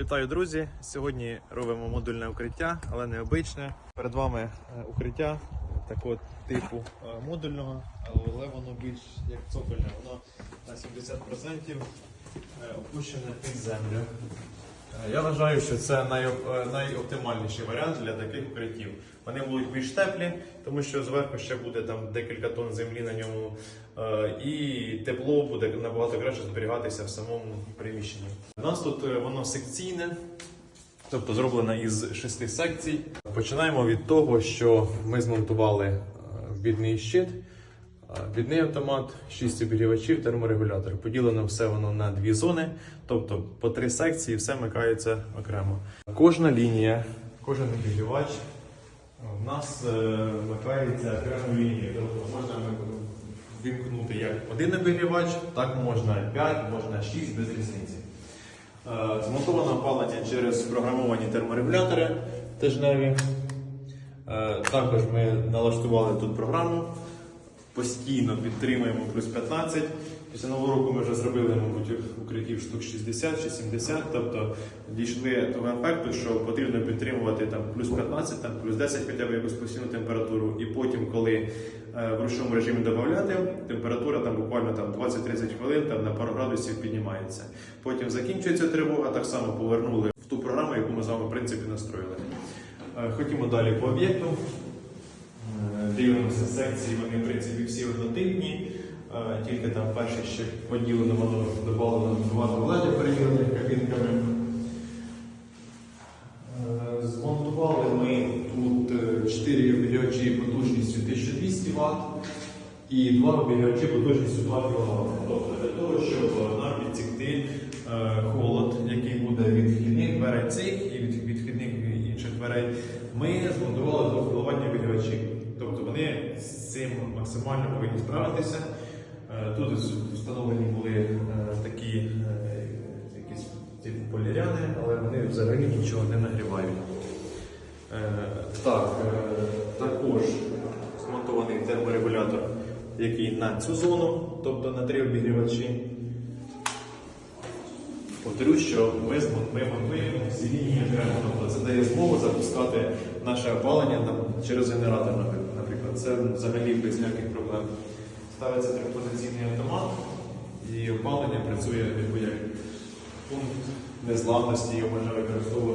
Вітаю, друзі! Сьогодні робимо модульне укриття, але не обичне. Перед вами е, укриття такого типу е, модульного, але воно більш як цокольне, воно на 70% е, опущене під землю. Е, Я вважаю, що це е, найоптимальніший варіант для таких укриттів. Вони будуть більш теплі, тому що зверху ще буде там декілька тонн землі на ньому, е, і тепло буде набагато краще зберігатися в самому приміщенні. У нас тут воно секційне, тобто зроблене із шести секцій. Починаємо від того, що ми змонтували вбідний щит. Відний автомат, 6 обігрівачів, терморегулятор. Поділено все воно на дві зони, тобто по три секції, все микається окремо. Кожна лінія, кожен обігрівач в нас е, вмикається окремо лінією. Тобто можна вимкнути як один обігрівач, так можна 5, можна 6 без різниці. Е, Змонтовано опалення через програмовані терморегулятори тижневі. Е, Також ми налаштували тут програму. Постійно підтримуємо плюс 15. Після нового року ми вже зробили, мабуть, укриттів штук 60 чи 70. Тобто дійшли того ефекту, що потрібно підтримувати там плюс 15, там плюс 10 хоча б якусь постійну температуру. І потім, коли е, в ручному режимі додати, температура там буквально там 20-30 хвилин там на пару градусів піднімається. Потім закінчується тривога, так само повернули в ту програму, яку ми з вами в принципі настроїли. Е, Ходімо далі по об'єкту. Е, Дивимося секції, вони в принципі всі однотипні, Е, тільки там перше ще поділено воно додано два туалети переділені кабінками. Е, Змонтували ми тут 4 обігрівачі потужністю 1200 Вт і 2 обігрівачі потужністю 2 кВт. Тобто для того, щоб нам підсікти е, холод, який буде від дверей цих і від відхідних інших дверей, ми змонтували двохкіловатні обігрівачі. Тобто вони з цим максимально повинні справитися. Е, Тут встановлені були е, такі е, якісь типу поліряни, але вони взагалі нічого не нагрівають. Так, також змонтований терморегулятор, який на цю зону, тобто на три обігрівачі. Повторюсь, що ми змон- ми монтуємо всі лінії окремо. Тобто це дає змогу запускати наше опалення там, через генератор, наприклад. Це взагалі без ніяких проблем. Ставиться трипозиційний автомат і опалення працює як пункт незламності, його можна використовувати